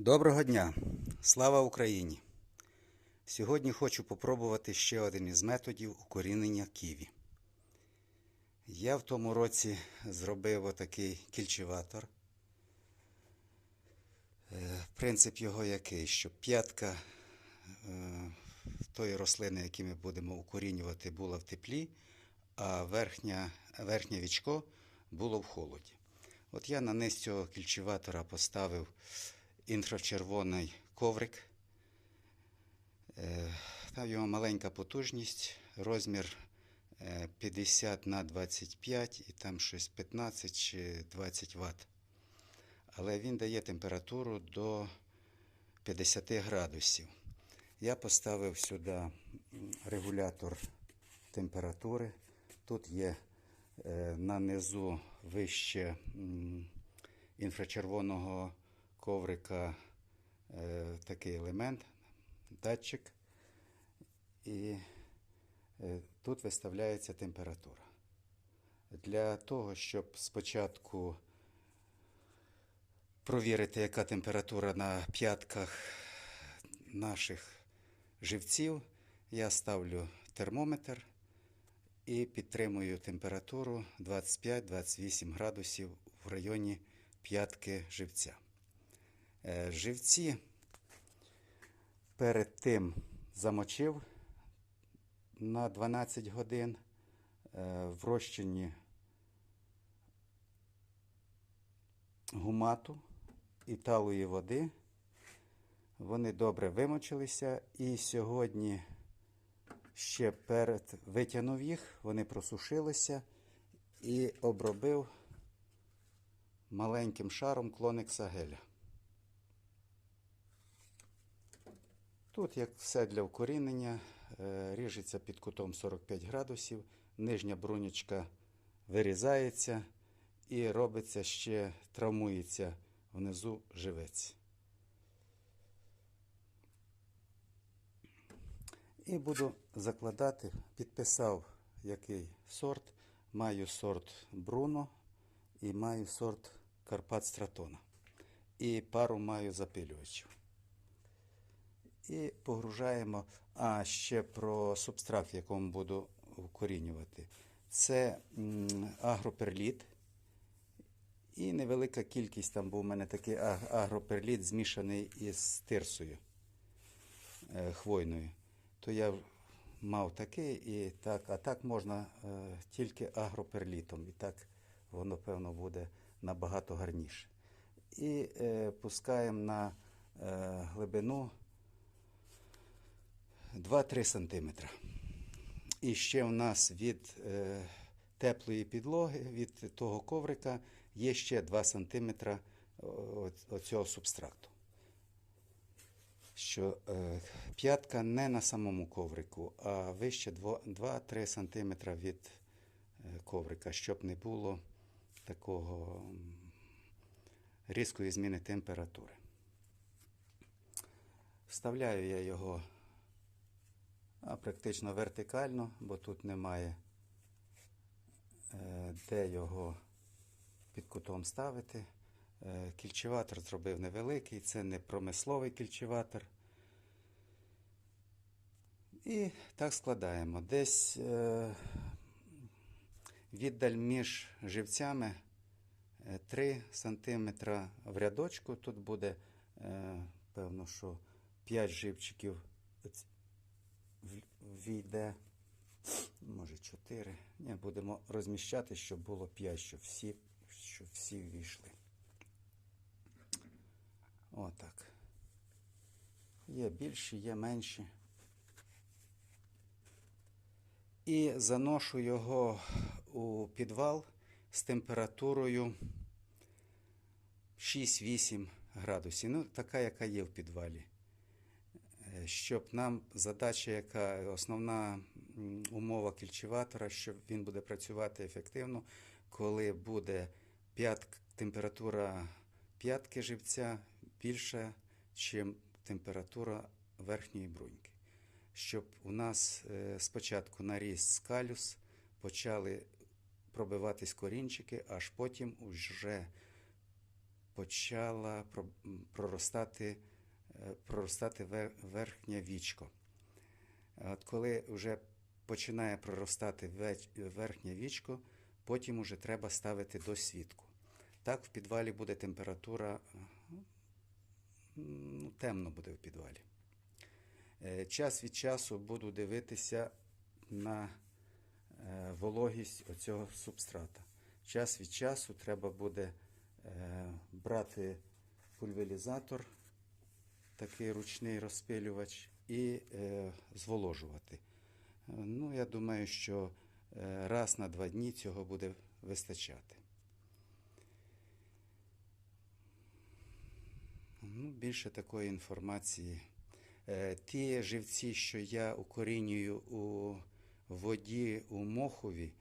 Доброго дня! Слава Україні! Сьогодні хочу попробувати ще один із методів укорінення ківі. Я в тому році зробив отакий кільчеватор. Е, Принцип його який, щоб п'ятка е, тої рослини, яку ми будемо укорінювати, була в теплі, а верхня, верхнє вічко було в холоді. От я на низ цього кільчеватора поставив інфрачервоний коврик. Е, Там його маленька потужність, розмір е, 50 на 25 і там щось 15 чи 20 Вт. Але він дає температуру до 50 градусів. Я поставив сюди регулятор температури. Тут є е, на низу вище інфрачервоного коврика е, такий елемент, датчик. І е, тут виставляється температура. Для того, щоб спочатку провірити, яка температура на п'ятках наших живців, я ставлю термометр і підтримую температуру 25-28 градусів в районі п'ятки живця. Е, Живці перед тим замочив на 12 годин е, в розчині гумату і талої води. Вони добре вимочилися і сьогодні ще перед витягнув їх, вони просушилися і обробив маленьким шаром клоникса геля. Тут, як все для укорінення, е, ріжеться під кутом 45 градусів, нижня брунічка вирізається і робиться ще, травмується внизу живець. І буду закладати, підписав який сорт. Маю сорт Бруно і маю сорт Карпат Стратона. І пару маю запилювачів. І погружаємо. А ще про субстракт, в якому буду вкорінювати. Це агроперліт. І невелика кількість там був у мене такий агроперліт змішаний із тирсою е, хвойною. То я мав такий і так, а так можна е, тільки агроперлітом. І так воно, певно, буде набагато гарніше. І е, пускаємо на глибину 2-3 см. І ще в нас від е, теплої підлоги, від того коврика, є ще 2 см оцього субстракту. Що е, п'ятка не на самому коврику, а вище 2-3 см від е, коврика, щоб не було такого різкої зміни температури. Вставляю я його практично вертикально, бо тут немає е, де його під кутом ставити. Е, Кільчеватор зробив невеликий, це не промисловий кільчеватор. І так складаємо. Десь е, віддаль між живцями е, 3 см в рядочку. Тут буде, певно, що 5 живчиків війде, може 4. Ні, будемо розміщати, щоб було 5, щоб всі, щоб всі ввійшли. Отак. Є більші, є менші. І заношу його у підвал з температурою 6-8 градусів. Ну, така, яка є в підвалі. Е, Щоб нам задача, яка основна умова кільчеватора, щоб він буде працювати ефективно, коли буде п'ятк, температура п'ятки живця більша, ніж температура верхньої бруньки. Щоб у нас е, спочатку наріс скалюс, почали пробиватись корінчики, аж потім уже почала проростати, проростати верхнє вічко. От коли вже починає проростати верхнє вічко, потім вже треба ставити досвідку. Так в підвалі буде температура, е, ну, темно буде в підвалі. Е, Час від часу буду дивитися на е, вологість оцього субстрата. Час від часу треба буде е, брати пульверізатор, такий ручний розпилювач, і е, зволожувати. Е, Ну, я думаю, що е, раз на два дні цього буде вистачати. Ну, більше такої інформації. Е, Ті живці, що я укорінюю у воді у Мохові,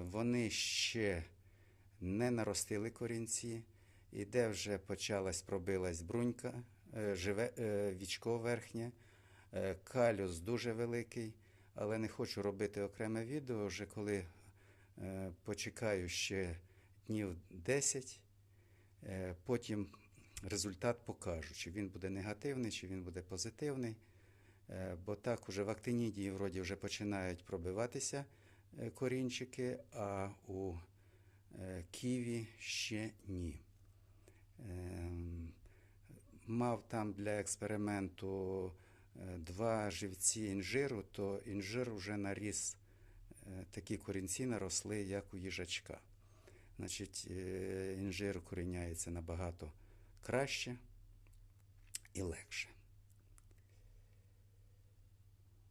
вони ще не наростили корінці, і де вже почалась, пробилась брунька, живе, е, вічко верхнє, е, калюс дуже великий, але не хочу робити окреме відео, вже коли е, почекаю ще днів 10, е, потім результат покажу, чи він буде негативний, чи він буде позитивний. Е, Бо так уже в актинідії вроді вже починають пробиватися е, корінчики, а у е, ківі ще ні. Мав там для експерименту е, два живці інжиру, то інжир вже наріс, е, такі корінці наросли, як у їжачка. Значить, е, інжир коріняється набагато краще і легше.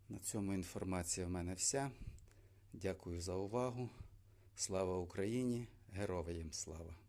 На цьому інформація в мене вся. Дякую за увагу. Слава Україні! Героям слава!